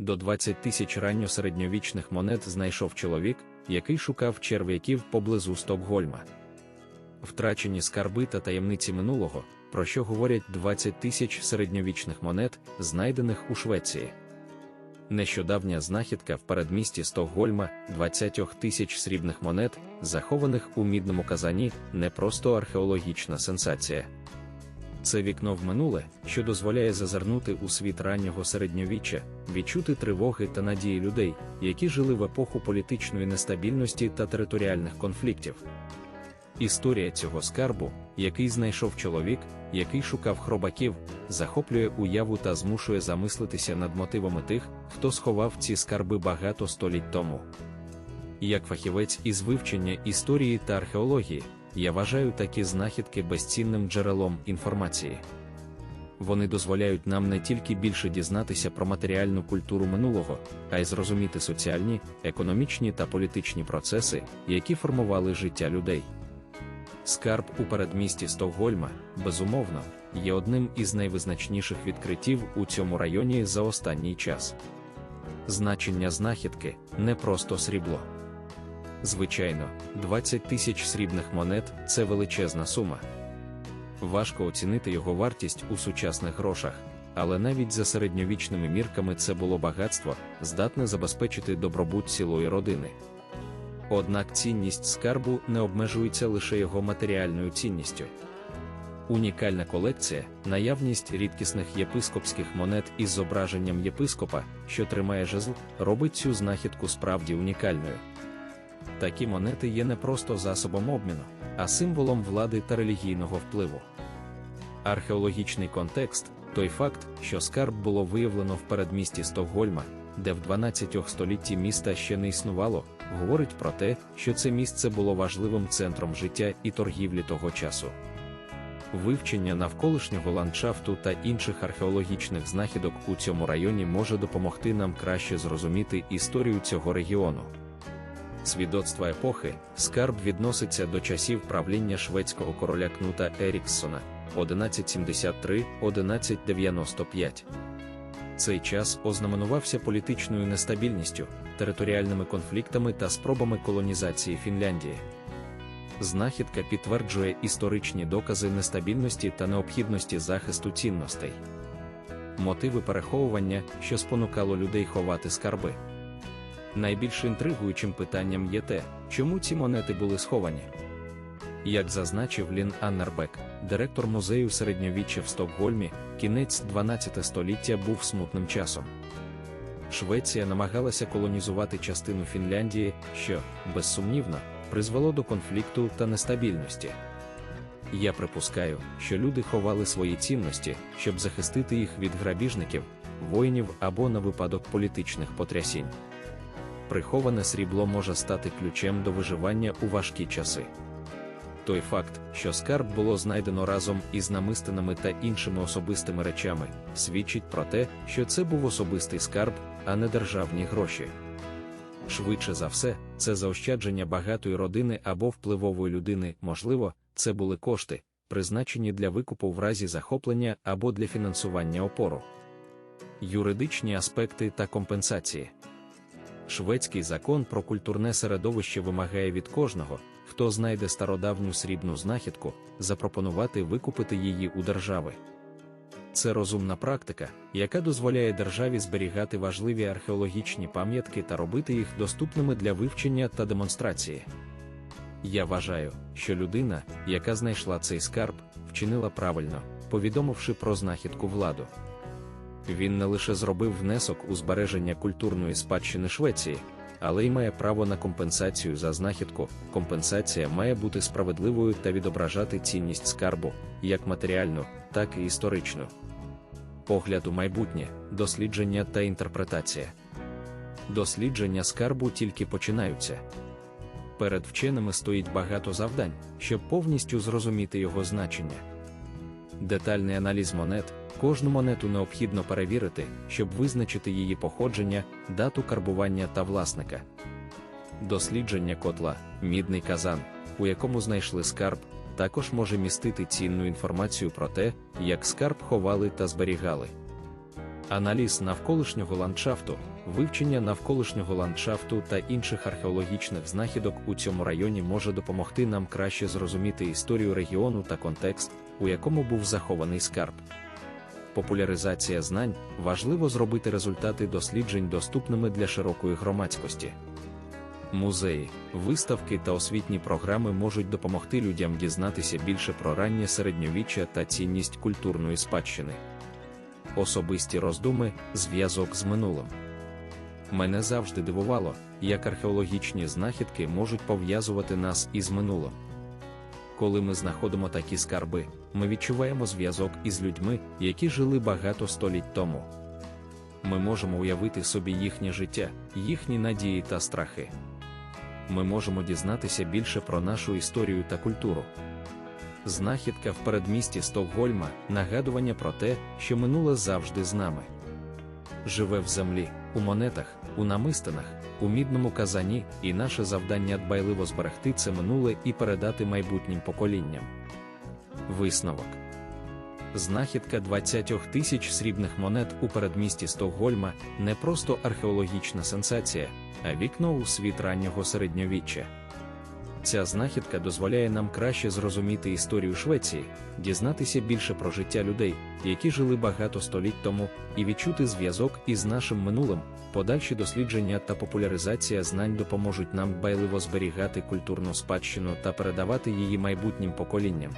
до 20 тисяч ранньосередньовічних монет знайшов чоловік, який шукав черв'яків поблизу Стокгольма. Втрачені скарби та таємниці минулого, про що говорять 20 тисяч середньовічних монет, знайдених у Швеції. Нещодавня знахідка в передмісті Стокгольма 20 тисяч срібних монет, захованих у мідному казані, не просто археологічна сенсація. Це вікно в минуле, що дозволяє зазирнути у світ раннього середньовіччя, відчути тривоги та надії людей, які жили в епоху політичної нестабільності та територіальних конфліктів. Історія цього скарбу, який знайшов чоловік, який шукав хробаків, захоплює уяву та змушує замислитися над мотивами тих, хто сховав ці скарби багато століть тому. Як фахівець із вивчення історії та археології, я вважаю такі знахідки безцінним джерелом інформації. Вони дозволяють нам не тільки більше дізнатися про матеріальну культуру минулого, а й зрозуміти соціальні, економічні та політичні процеси, які формували життя людей. Скарб у передмісті Стокгольма, безумовно, є одним із найвизначніших відкриттів у цьому районі за останній час. Значення знахідки не просто срібло. Звичайно, 20 тисяч срібних монет це величезна сума. Важко оцінити його вартість у сучасних грошах, але навіть за середньовічними мірками це було багатство, здатне забезпечити добробут цілої родини. Однак цінність скарбу не обмежується лише його матеріальною цінністю. Унікальна колекція, наявність рідкісних єпископських монет із зображенням єпископа, що тримає жезл, робить цю знахідку справді унікальною. Такі монети є не просто засобом обміну, а символом влади та релігійного впливу. Археологічний контекст той факт, що скарб було виявлено в передмісті Стокгольма, де в 12 столітті міста ще не існувало, говорить про те, що це місце було важливим центром життя і торгівлі того часу. Вивчення навколишнього ландшафту та інших археологічних знахідок у цьому районі може допомогти нам краще зрозуміти історію цього регіону. Свідоцтва епохи, скарб відноситься до часів правління шведського короля Кнута Ерікссона 1173-1195. Цей час ознаменувався політичною нестабільністю, територіальними конфліктами та спробами колонізації Фінляндії. Знахідка підтверджує історичні докази нестабільності та необхідності захисту цінностей. Мотиви переховування, що спонукало людей ховати скарби. Найбільш інтригуючим питанням є те, чому ці монети були сховані. Як зазначив Лін Аннербек, директор музею середньовіччя в Стокгольмі, кінець 12 століття був смутним часом. Швеція намагалася колонізувати частину Фінляндії, що, безсумнівно, призвело до конфлікту та нестабільності. Я припускаю, що люди ховали свої цінності, щоб захистити їх від грабіжників, воїнів або на випадок політичних потрясінь. Приховане срібло може стати ключем до виживання у важкі часи. Той факт, що скарб було знайдено разом із намистинами та іншими особистими речами, свідчить про те, що це був особистий скарб, а не державні гроші. Швидше за все, це заощадження багатої родини або впливової людини, можливо, це були кошти, призначені для викупу в разі захоплення або для фінансування опору. Юридичні аспекти та компенсації. Шведський закон про культурне середовище вимагає від кожного, хто знайде стародавню срібну знахідку, запропонувати викупити її у держави. Це розумна практика, яка дозволяє державі зберігати важливі археологічні пам'ятки та робити їх доступними для вивчення та демонстрації. Я вважаю, що людина, яка знайшла цей скарб, вчинила правильно, повідомивши про знахідку владу. Він не лише зробив внесок у збереження культурної спадщини Швеції, але й має право на компенсацію за знахідку. Компенсація має бути справедливою та відображати цінність скарбу, як матеріальну, так і історичну. Погляд у майбутнє, дослідження та інтерпретація. Дослідження скарбу тільки починаються. Перед вченими стоїть багато завдань, щоб повністю зрозуміти його значення. Детальний аналіз монет. Кожну монету необхідно перевірити, щоб визначити її походження, дату карбування та власника. Дослідження котла, мідний казан, у якому знайшли скарб, також може містити цінну інформацію про те, як скарб ховали та зберігали. Аналіз навколишнього ландшафту, вивчення навколишнього ландшафту та інших археологічних знахідок у цьому районі може допомогти нам краще зрозуміти історію регіону та контекст, у якому був захований скарб. Популяризація знань важливо зробити результати досліджень доступними для широкої громадськості. Музеї, виставки та освітні програми можуть допомогти людям дізнатися більше про раннє середньовіччя та цінність культурної спадщини. Особисті роздуми, зв'язок з минулим. Мене завжди дивувало, як археологічні знахідки можуть пов'язувати нас із минулим. Коли ми знаходимо такі скарби, ми відчуваємо зв'язок із людьми, які жили багато століть тому. Ми можемо уявити собі їхнє життя, їхні надії та страхи. Ми можемо дізнатися більше про нашу історію та культуру. Знахідка в передмісті Стокгольма нагадування про те, що минуле завжди з нами. Живе в землі, у монетах, у намистинах, у мідному казані, і наше завдання дбайливо зберегти це минуле і передати майбутнім поколінням. Висновок Знахідка 20 тисяч срібних монет у передмісті Стокгольма не просто археологічна сенсація, а вікно у світ раннього середньовіччя. Ця знахідка дозволяє нам краще зрозуміти історію Швеції, дізнатися більше про життя людей, які жили багато століть тому, і відчути зв'язок із нашим минулим. Подальші дослідження та популяризація знань допоможуть нам дбайливо зберігати культурну спадщину та передавати її майбутнім поколінням.